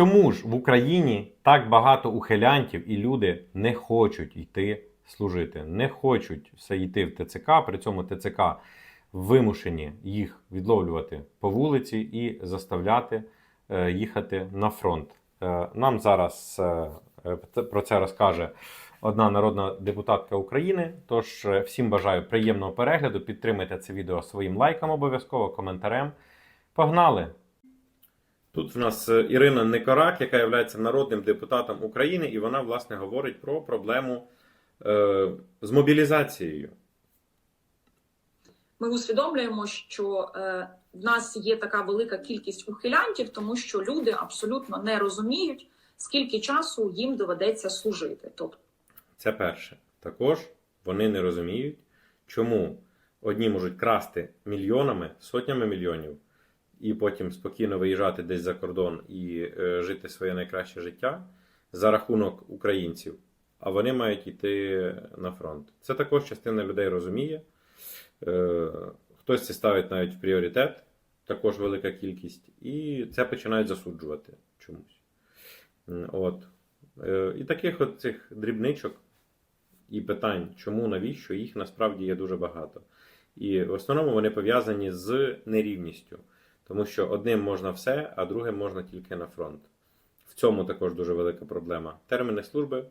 Чому ж в Україні так багато ухилянтів і люди не хочуть йти служити, не хочуть все йти в ТЦК, при цьому ТЦК вимушені їх відловлювати по вулиці і заставляти е, їхати на фронт. Е, Нам зараз е, про це розкаже одна народна депутатка України. Тож всім бажаю приємного перегляду. Підтримайте це відео своїм лайком обов'язково, коментарем. Погнали! Тут в нас е, Ірина Никорак, яка є народним депутатом України, і вона, власне, говорить про проблему е, з мобілізацією. Ми усвідомлюємо, що е, в нас є така велика кількість ухилянтів, тому що люди абсолютно не розуміють, скільки часу їм доведеться служити. Тобто, Це перше. Також вони не розуміють, чому одні можуть красти мільйонами, сотнями мільйонів, і потім спокійно виїжджати десь за кордон і е, жити своє найкраще життя за рахунок українців, а вони мають йти на фронт. Це також частина людей розуміє. Е, Хтось це ставить навіть в пріоритет, також велика кількість, і це починають засуджувати чомусь. От. Е, І таких от цих дрібничок і питань, чому, навіщо, їх насправді є дуже багато. І в основному вони пов'язані з нерівністю, тому що одним можна все, а другим можна тільки на фронт. В цьому також дуже велика проблема. Терміни служби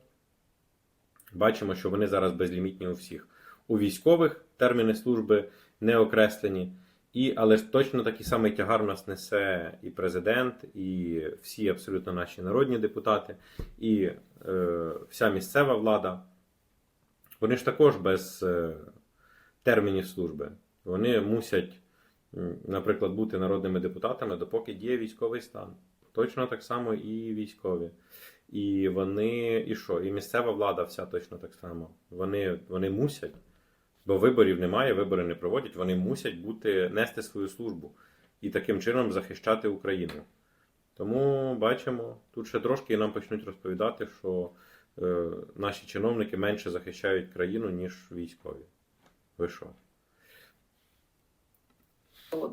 бачимо, що вони зараз безлімітні у всіх. У військових терміни служби не окреслені, і, але ж точно такий самий тягар нас несе і президент, і всі абсолютно наші народні депутати, і е, вся місцева влада. Вони ж також без е, термінів служби. Вони мусять, наприклад, бути народними депутатами, допоки діє військовий стан. Точно так само і військові. І вони, і що? І місцева влада вся точно так само. Вони, вони мусять, бо виборів немає, вибори не проводять, вони мусять бути, нести свою службу і таким чином захищати Україну. Тому бачимо, тут ще трошки і нам почнуть розповідати, що е, наші чиновники менше захищають країну, ніж військові. Ви що?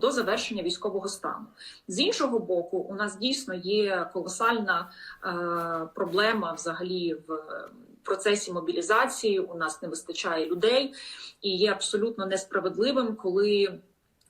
До завершення військового стану. З іншого боку, у нас дійсно є колосальна е, проблема взагалі в процесі мобілізації. У нас не вистачає людей, і є абсолютно несправедливим, коли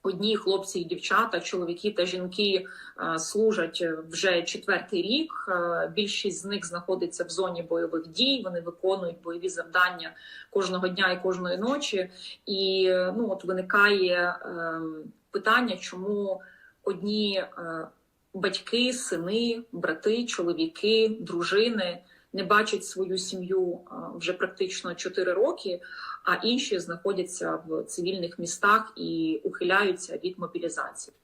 одні хлопці і дівчата, чоловіки та жінки е, служать вже четвертий рік. Е, Більшість з них знаходиться в зоні бойових дій. Вони виконують бойові завдання кожного дня і кожної ночі. І е, ну от виникає ем, питання, чому одні е, батьки, сини, брати, чоловіки, дружини не бачать свою сім'ю е, вже практично 4 роки, а інші знаходяться в цивільних містах і ухиляються від мобілізації.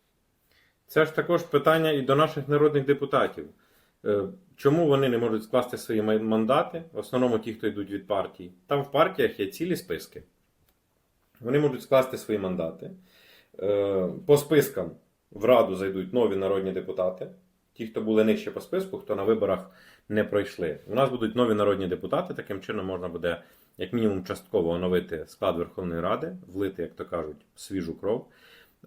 Це ж також питання і до наших народних депутатів. Е, Чому вони не можуть скласти свої мандати? В основному ті, хто йдуть від партій. Там в партіях є цілі списки. Вони можуть скласти свої мандати. Е, По спискам в Раду зайдуть нові народні депутати. Ті, хто були нижче по списку, хто на виборах не пройшли. У нас будуть нові народні депутати. Таким чином можна буде, як мінімум, частково оновити склад Верховної Ради, влити, як то кажуть, свіжу кров.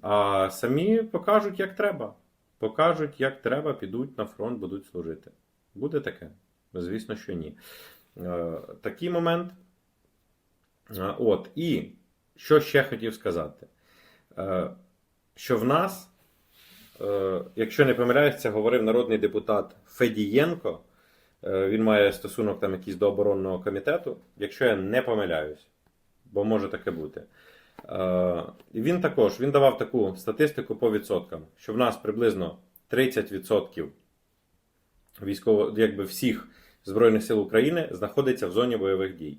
А самі покажуть, як треба. Покажуть, як треба, підуть на фронт, будуть служити. Буде таке? Звісно, що ні. Е, Такий момент. Е, От. І що ще хотів сказати? Е, Що в нас, е, якщо не помиляюсь, говорив народний депутат Федієнко. Е, Він має стосунок там якийсь до оборонного комітету, якщо я не помиляюсь, бо може таке бути. І він також він давав таку статистику по відсоткам, що в нас приблизно 30% військово, якби всіх Збройних сил України знаходиться в зоні бойових дій.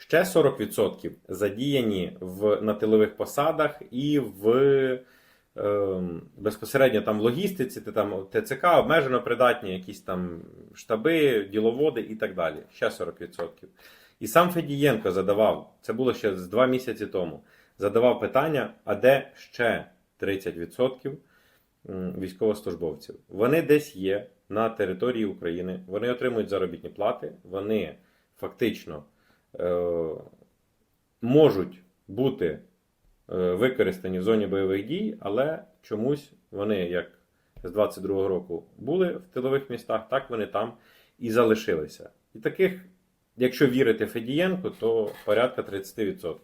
Ще 40% задіяні в, на тилових посадах і в е, безпосередньо там логістиці, ти там ТЦК, обмежено придатні якісь там штаби, діловоди і так далі. Ще 40%. І сам Федієнко задавав, це було ще з два місяці тому, задавав питання: а де ще 30% військовослужбовців? Вони десь є на території України, вони отримують заробітні плати, вони фактично можуть бути е, використані в зоні бойових дій, але чомусь вони, як з 22-го року були в тилових містах, так вони там і залишилися. І таких, якщо вірити Федієнку, то порядка 30%.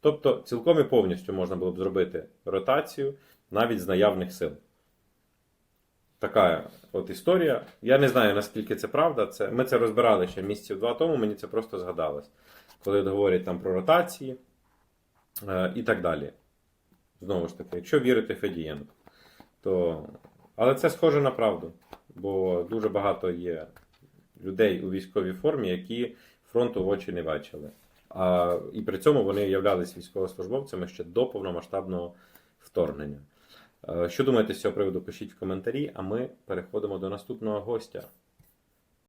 Тобто цілком і повністю можна було б зробити ротацію навіть з наявних сил. Така от історія. Я не знаю, наскільки це правда. Це, ми це розбирали ще місяців два тому, мені це просто згадалось. Коли говорять там про ротації е, і так далі. Знову ж таки, якщо вірити Федієнку, то. Але це схоже на правду, бо дуже багато є людей у військовій формі, які фронту в очі не бачили. А, і при цьому вони являлись військовослужбовцями ще до повномасштабного вторгнення. Е, Що думаєте з цього приводу? Пишіть в коментарі, а ми переходимо до наступного гостя.